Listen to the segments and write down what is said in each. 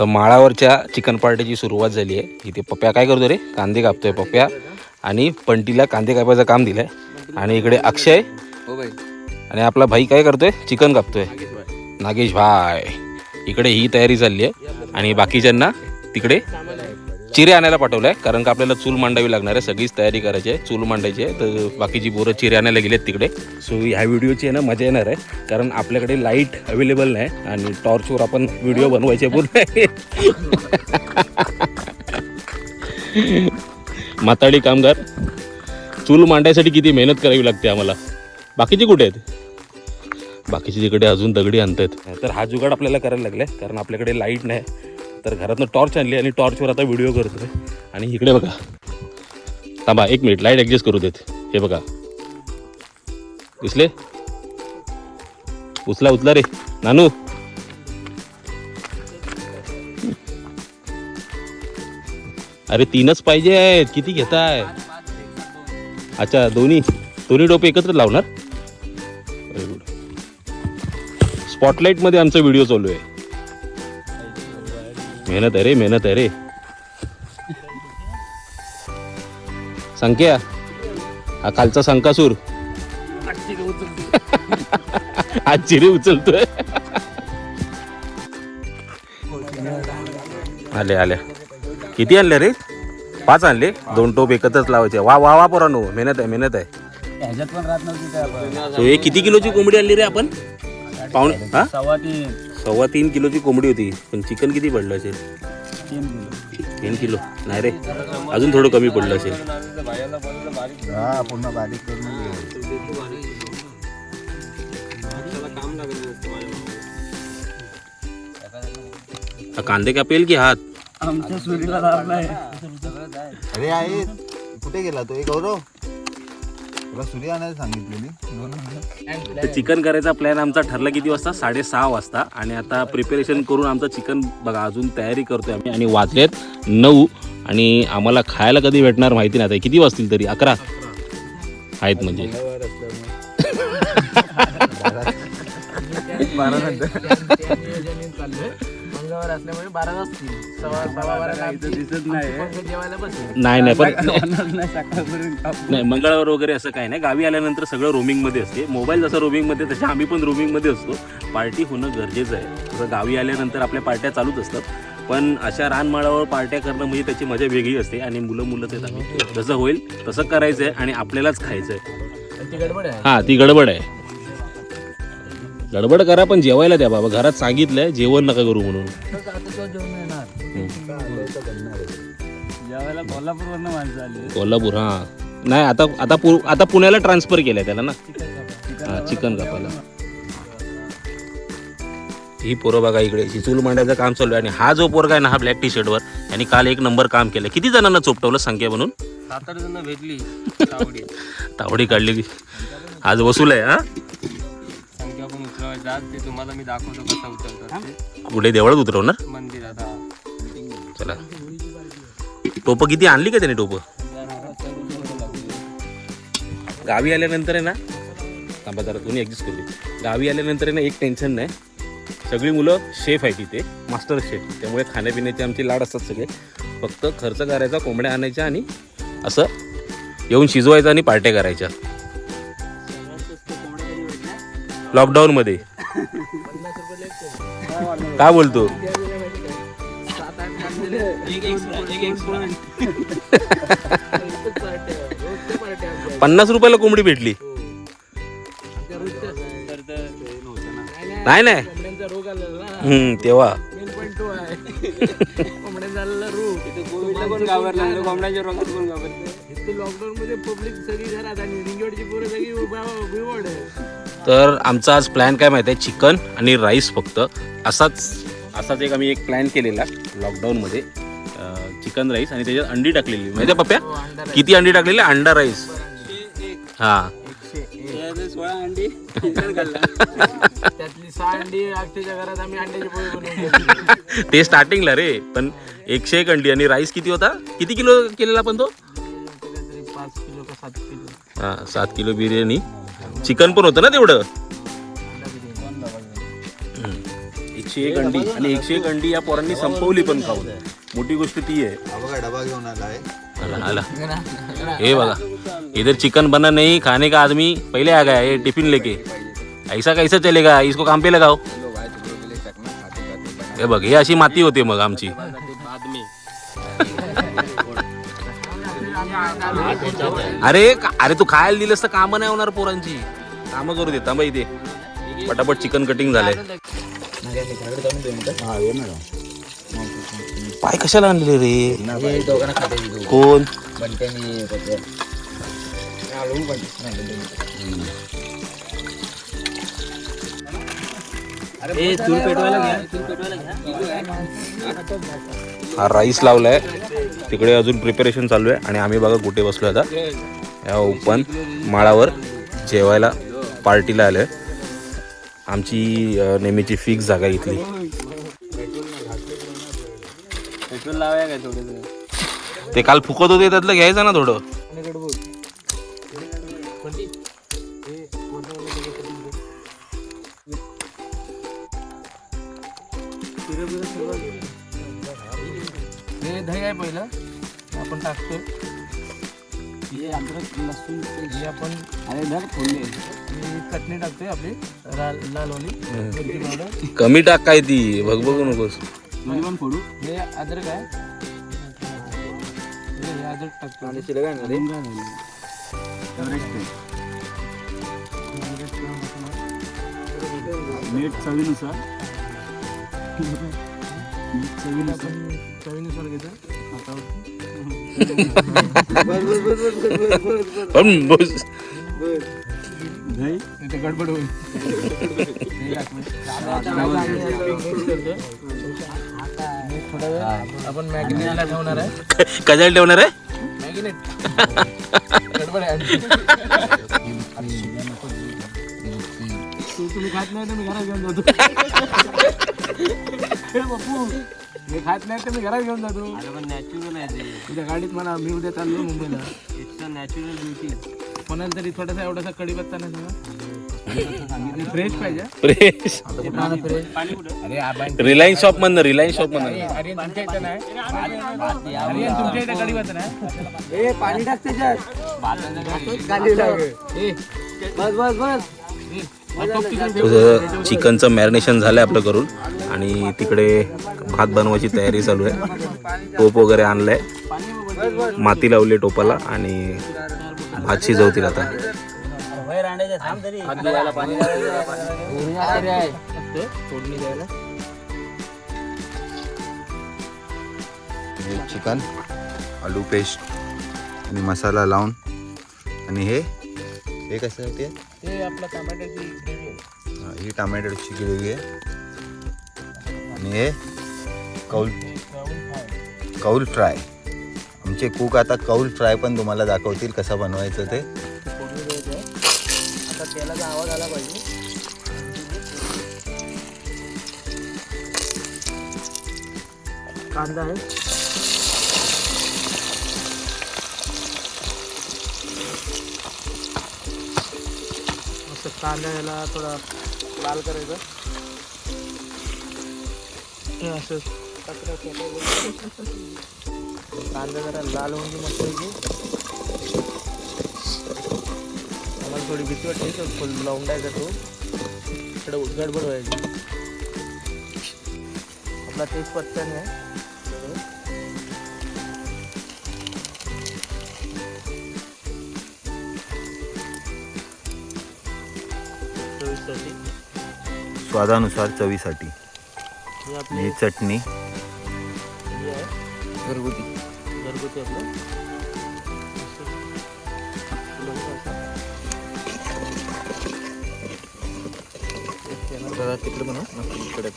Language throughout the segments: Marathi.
तर माळावरच्या चिकन पार्टीची सुरुवात झाली आहे. इथे पप्प्या काय करतो रे? कांदे कापतोय पप्प्या आणि पंटीला कांदे कापायचं काम दिलंय. आणि इकडे अक्षय. हो आणि आपला भाई काय करतोय? चिकन कापतोय. नागेश भाय इकडे ही तयारी चालली आहे. आणि बाकीच्यांना तिकडे चिरे आणायला पाठवलं आहे कारण का आपल्याला चूल मांडावी लागणार आहे. सगळीच तयारी करायची आहे चूल मांडायची आहे. तर बाकीची पोरं चिरे आणायला गेलेत तिकडे. सो ह्या व्हिडिओची आहे ना मजा येणार आहे. कारण आपल्याकडे लाइट अवेलेबल नाही आणि टॉर्चवर आपण व्हिडिओ बनवायचे पूर्ण. माताडी कामगार चूल मांडायसाठी किती मेहनत करावी लागते आम्हाला. बाकीचे कुठे आहेत? बाकीचे तिकडे अजून दगडी आणतायत. तर हा जुगाड आपल्याला करायला लागलाय कारण आपल्याकडे लाइट नाही. तर घरातनं टॉर्च आणली आणि टॉर्चवर आता व्हिडिओ करतोय. आणि इकडे बघा. थांबा एक मिनिट लाइट ॲडजस्ट करू देत. हे बघा. दिसले? उचला उचला रे. नानू. अरे तीनच पाहिजे आहेत. किती घेताय? अच्छा दोन्ही. दोन्ही डोपे एकत्र लावणार? Very स्पॉटलाईटमध्ये आमचा व्हिडिओ चालू आहे. मेहनत आहे रे मेहनत आहे रे. संख्या हा खालचा संकासूर आज चिरे उचलतोय. आले आल्या किती आणले रे? पाच आणले? दोन टोप एकत्रच लावायचे. वा वा वा पोरांनो. मेहनत आहे मेहनत आहे. ह्याच्यात पण राहत नव्हती हे किती किलोची कोंबडी आणली रे आपण? पाऊण हा? सव्वा तीन. सव्वा तीन किलोची कोंबडी होती पण चिकन किती पडलं असेल? तीन किलो. तीन किलो. नाही रे अजून थोडं कमी पडलं असेल. हा पूर्ण बारीक करून कांदे कापेल की हात? आमच्या सुरीला अरे आहे कुठे गेला तो? एक गौरव? तुला सूर्य आणायला सांगितलेली चिकन करायचा प्लॅन आमचा ठरला किती वाजता? साडेसहा वाजता. आणि आता प्रिपरेशन करून आमचं चिकन बघा अजून तयारी करतोय आम्ही. आणि वाजलेत नऊ. आणि आम्हाला खायला कधी भेटणार माहिती नाही आता. किती वाजतील तरी? अकरा. आहेत म्हणजे. मंगळवार असल्यामुळे बारा वाजतील सव्वा सव्वा बारा दिसत नाही जेवायला बसेल. नाही नाही पण नाही मंगळवार वगैरे असं काही नाही. गावी आल्यानंतर सगळं रोमिंगमध्ये असते. मोबाईल जसं रोमिंगमध्ये तसे आम्ही पण रोमिंगमध्ये असतो. पार्टी होणं गरजेचं आहे. तसं गावी आल्यानंतर आपल्या पार्ट्या चालूच असतात. पण अशा रानमाळावर पार्ट्या करणं म्हणजे त्याची मजा वेगळी असते आणि मुलं मुलंच आहेत आम्ही. जसं होईल तसं करायचं आहे आणि आपल्यालाच खायचं आहे ती गडबड आहे. हां ती गडबड आहे. गडबड करा पण जेवायला द्या बाबा. घरात सांगितलंय जेवण नका करू म्हणून. कोल्हापूर हां. नाही आता आता पु आता पुण्याला ट्रान्सफर केलंय त्याला ना. हां चिकन कापायला. ही पोरं बघा इकडे. ही चूल मांडायचं काम चालू आहे. आणि हा जो पोरगा आहे ना हा ब्लॅक टी शर्टवर यांनी काल एक नंबर काम केलं किती जणांना चोपटवलं संख्या म्हणून? सात आठ जण भेटली. तावडी. काढली. की आज वसूल आहे हा? ते तुम्हाला मी दाखवतो कसा. कुठे देवळात उतरवणार? मंदिरात हा. चला. टोपं किती आणली का त्याने टोपं? गावी आल्यानंतर आहे ना थांबा जरा तुम्ही ॲडजस्ट दे. गावी आल्यानंतर आहे ना एक टेन्शन नाही. सगळी मुलं शेफ आहे तिथे मास्टर शेफ त्यामुळे खाण्यापिण्याचे आमचे लाड असतात सगळे. फक्त खर्च करायचा कोंबड्या आणायच्या आणि असं येऊन शिजवायचं आणि पार्ट्या करायच्या. लॉकडाऊनमध्ये काय बोलतो? पन्नास रुपयाला कोंबडी भेटली. नाही नाही. तेव्हा. मेन पॉईंट पब्लिक सगळी कोंबड्या झालेला रोग लॉकडाऊन मध्ये पब्लिक सगळी घरात आणि तर आमचा आज प्लॅन काय माहिती आहे? चिकन आणि राईस फक्त. असाच असाच एक आम्ही एक प्लॅन केलेला लॉकडाऊनमध्ये चिकन राईस आणि त्याच्यात अंडी टाकलेली. माहिती आहे पप्प्या? किती अंडी टाकलेली? अंडा राईस हा. सोळा अंडी त्यातली सहा अंडी अक्षयच्या घरात आम्ही अंड्याची पोळी बनवली ते स्टार्टिंगला रे. पण एकशे एक अंडी आणि राईस किती होता? किती किलो केलेला पण तो? हा सात किलो बिर्याणी. चिकन पण होतं ना तेवढं. एकशे एक अंडी आणि एकशे एक अंडी या पोरांनी संपवली पण खाऊन. मोठी गोष्ट ती आहे. हा बघा डबा घेऊन आलाय आला आला. ये बघा इधर चिकन बना नहीं खाने का आदमी पहले आ गया ये टिफिन लेके। ऐसा कैसा चलेगा? इसको काम पे लगाओ। हे बघ हे अशी माती होते मग आमची. अरे का- अरे तू खायला दिलंस तर कामं नाही होणार पोरांची. कामं करू दे थांबा इथे. पटापट चिकन कटिंग झालंय. हा पाय कशाला आणले रे? कोण? हा. राईस लावलाय तिकडे अजून प्रिपरेशन चालू आहे. आणि आम्ही बघा कुठे बसलो आता. या ओपन माळावर जेवायला पार्टीला आलोय. आमची नेहमीची फिक्स जागा इथली. पेट्रोल लावाय काय थोडं? ते काल फुकत होते त्यातलं घ्यायचं ना थोडं. लसूण हे आपण अरे धर फोडले चटणी टाकतोय आपली लाल लालवाली मिरची पावडर. कमी टाक काय ती बघू नकोस. दोन्ही पण फोडू हे अद्रक आहे. हे हे अद्रक टाकतो आणि शिले काय मीठ चवीनुसार. मीठ चवीनुसार. चवीनुसार घेतो. पण बस गडबड होईल. आपण मॅगिनेटला ठेवणार आहे. कशाला ठेवणार आहे? मॅगिनेट गडबड आहे. तुम्ही खात नाही तर मी घरात घेऊन जातो. हे खात नाही तर मी घरात घेऊन जातो. नॅचरल आहे उद्या गाडीत म्हणा मी उद्या चाललो मुंबईला. इट्स नॅचरल ब्युटी कोणाला तरी थोडासा एवढासा कडीपत्ता नाही सांगा. फ्रेश पाहिजे. फ्रेश अरे आपण रिलायन्स शॉप मधनं रिलायन्स शॉप मधनं. अरे तुमच्या इथं नाही. अरे तुमच्या इथं कडीपत्ता नाही. ए पाणी टाक बस बस बस. तुझं चिकनचं मॅरिनेशन झालंय आपलं करून आणि तिकडे भात बनवायची तयारी चालू आहे. टोप वगैरे आणलाय. माती लावली टोपाला आणि भात शिजवतील आता. हे चिकन आलू पेस्ट आणि मसाला लावून. आणि हे हे कशासाठी आहे? ते आपलं टमाट्याची ग्रेव्ही आहे. हा, ही टमॅटोची ग्रेव्ही आहे. आणि हे कौल कौल फ्राय. आमचे कुक आता कौल फ्राय पण तुम्हाला दाखवतील कसं बनवायचं ते. फोडणी द्यायचं आहे. आता तेलाचा आवाज आला पाहिजे. कांदा आहे. कांदा याला थोडा लाल करायचा. असं. कांदा जरा लाल होऊन मस्त आम्हाला थोडी भीती वाटते तर फुल लावून द्यायचा तो. थोडं गडबड व्हायची. आपला तेच नाही. स्वादानुसार चवीसाठी. ही आपली ही चटणी. ही आहे. घरगुती. घरगुती आपलं. तिकडे बनव. इकडे.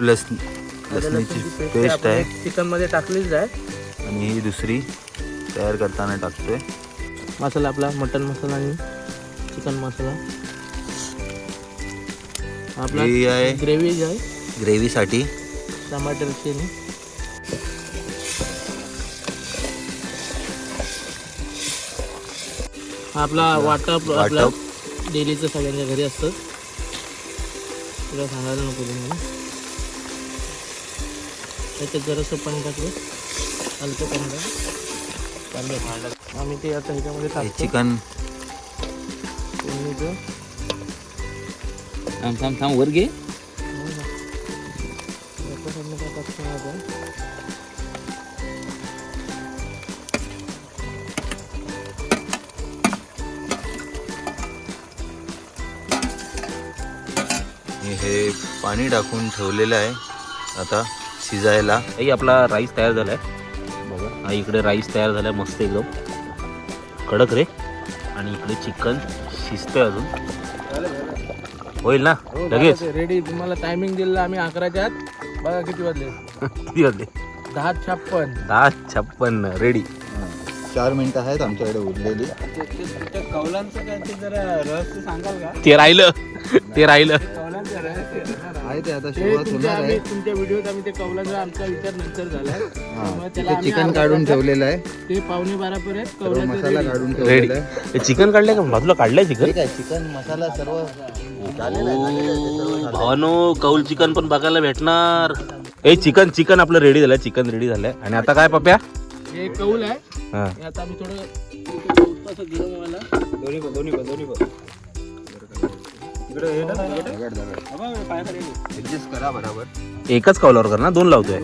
लस लसणीची पेस्ट आहे. चिकनमध्ये टाकलीच आहे. आणि ही दुसरी तयार करताना टाकतोय. मसाला आपला मटन मसाला आणि चिकन मसाला. आपला ही आहे. ग्रेव्ही आहे ग्रेव्हीसाठी. टमाटरची आणि हा आपला वाटप आपला वाटप. डेलीचं सगळ्यांच्या घरी असतं. तुला सांगायला नको तुम्हाला त्याच्यात जरासं पाणी टाकलं. हलकं पाणी टाकलं. कांदा आम्ही ते आता ह्याच्यामध्ये टाकतो. चिकन. थांब थांब थांब वर घे. आपण हे पाणी टाकून ठेवलेलं आहे. आता शिजायला. आई आपला राईस तयार झालाय. बघा. हा इकडे राईस तयार झालाय मस्त एकदम. कडक रे. आणि इकडे चिकन. शिजतंय अजून होईल ना? लगेच? रेडी तुम्हाला टायमिंग दिलेला आम्ही अकराच्या आत. बघा किती वाजले. किती वाजले? दहा छप्पन. दहा छप्पन रेडी चार मिनिटं आहेत आमच्याकडे उरलेली. कौलांचं काय ते जरा रहस्य सांगाल का? ते राहिलं. ते राहिलं. कौलांचं रहस्य. आहे ते आता ते सुरुवात तुमच्या होणार आम्ही आहे तुमच्या व्हिडिओत आम्ही ते कौलांचा आमचा विचार नंतर झालाय त्यामुळे त्याला तिथे आम्ही चिकन अर्धा काढून ठेवलेलं आहे. ते पावणे बारा पर्यंत सर्व मसाला. काढून रेडी ठेवलेला आहे. हे चिकन काढलंय का? बाजूला काढलंय चिकन? ठीक आहे चिकन मसाला सर्व झालेलं आहे, झालेलं आहे, ते सर्व झालं. भावानो कौल चिकन पण बघायला भेटणार. ए चिकन चिकन आपलं रेडी झालंय चिकन रेडी झालंय. आणि आता काय पप्या हे कौल आहे. हा. हे आता आम्ही थोडं इथे ठेवतो असं गरम व्हायला दोन्ही पण दोन्ही पण दोन्ही पण. करा बरोबर. एकच कौलावर कर ना दोन लावतोय.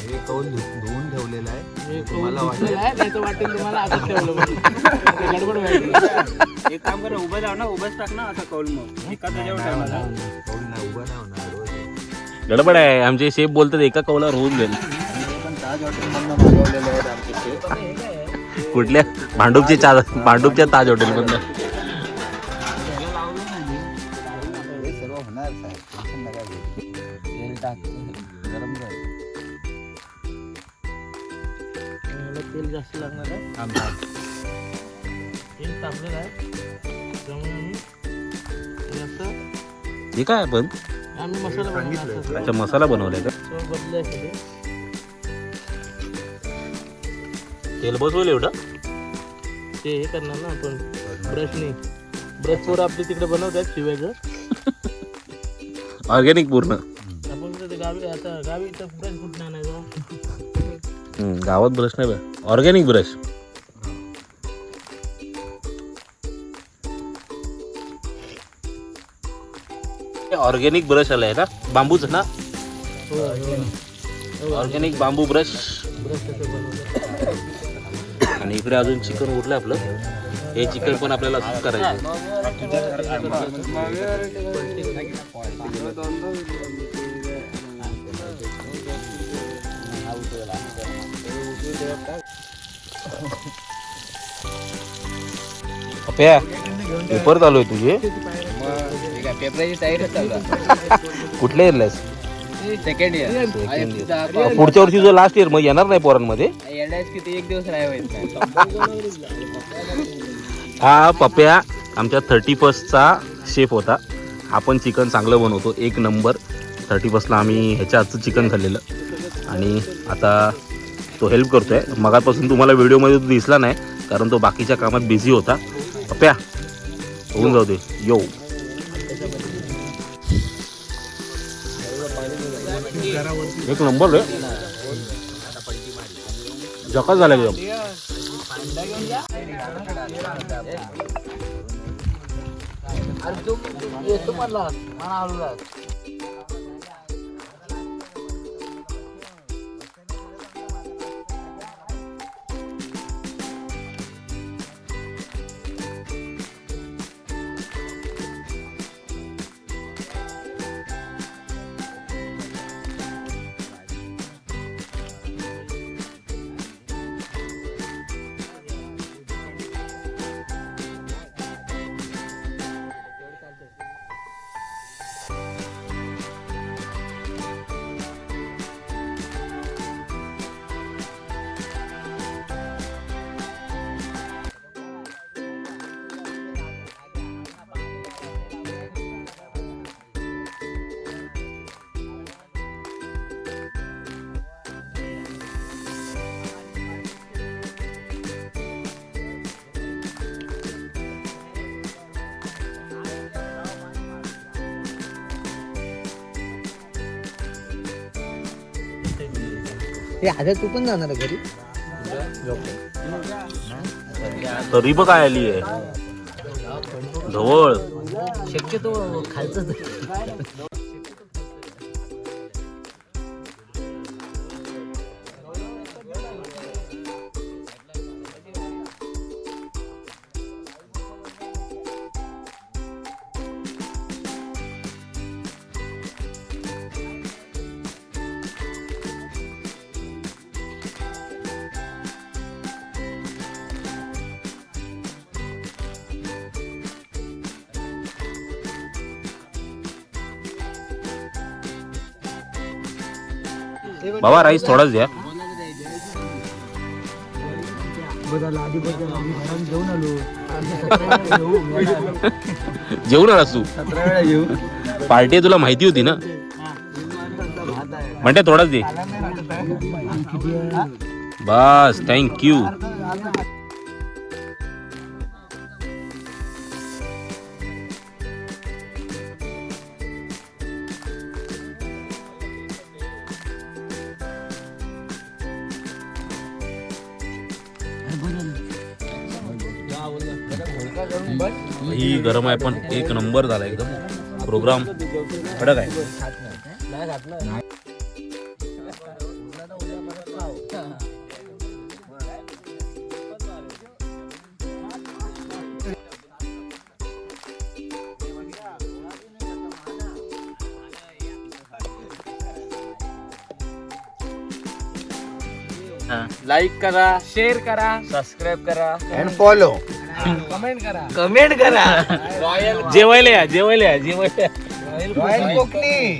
हे कौल धु- धुवून ठेवलेलं आहे. हे तुम्हाला वाटेल. गडबड व्हायची एक काम करा उभं जाऊ ना उभंच टाक ना आता कौल मग. एका त्याच्यावर ठेवायला कौल नाही उभं नाही होणार रोज. गडबड आहे आमचे शेफ बोलतात एका कौलावर होऊन जाईल. हे पण ताज हॉटेलमधनं मागवलेले आहेत आमचे शेफ कुठल्या? भांडूपचे चा भांडूपच्या ताज हॉटेल मधनं. तेल टाकतो गरम झालं याला तेल जास्त लागणार आहे. तेल तापलेलं आहे त्यामुळे हे काय आपण आम्ही मसाला बनवला बनवलाय का? सगळं तेल बसवलं एवढं? ते हे करणार ना आपण. ब्रशने ब्रश पोरं आपली तिकडे बनवतात शिवायचं. ऑर्गॅनिक पूर्ण. आपण गावी आता गावी तर ब्रश कुठं आणायचा? हम्म, गावात ब्रश नाही ऑर्गॅनिक ब्रश ऑर्गॅनिक ब्रश आलाय ना? बांबूच ना? हो हो. ऑर्गॅनिक बांबू ब्रश ब्रश कसं इकडे अजून चिकन उरलं आपलं. हे चिकन पण आपल्याला असंच करायचं पेपर चालू आहे तुझे. पेपराची तयारी कुठल्या इयरलास सेकंड इयर पुढच्या वर्षी जो लास्ट इयर मग येणार नाही पोरांमध्ये? पॅराडाईस किती एक दिवस राहायचं हा पप्या आमच्या थर्टी फर्स्टचा शेफ होता. आपण चिकन चांगलं बनवतो. एक नंबर थर्टी फर्स्टला आम्ही ह्याच्या चिकन खाल्लेलं. आणि आता तो हेल्प करतो आहे मगापासून तुम्हाला व्हिडिओमध्ये तो दिसला नाही कारण तो बाकीच्या कामात बिझी होता. पप्या होऊन जाऊ दे. यो एक नंबर रे. जका झाला एकदम. हे आता तू पण जाणार घरी. तरी बघ काय आली आहे? जवळ शक्यतो खालचं बाबा राईस थोडाच द्या. जेवून आलास तू? पार्टी तुला माहिती होती ना? म्हणते थोडाच दे. बस थँक्यू ही गरम आहे पण एक नंबर झाला एकदम. प्रोग्राम कडक आहे. लाईक करा शेअर करा सबस्क्राईब करा. अँड फॉलो कमेंट करा. कमेंट करा. रॉयल जेवायला या जेवायला या जेवायला या. कोकणी.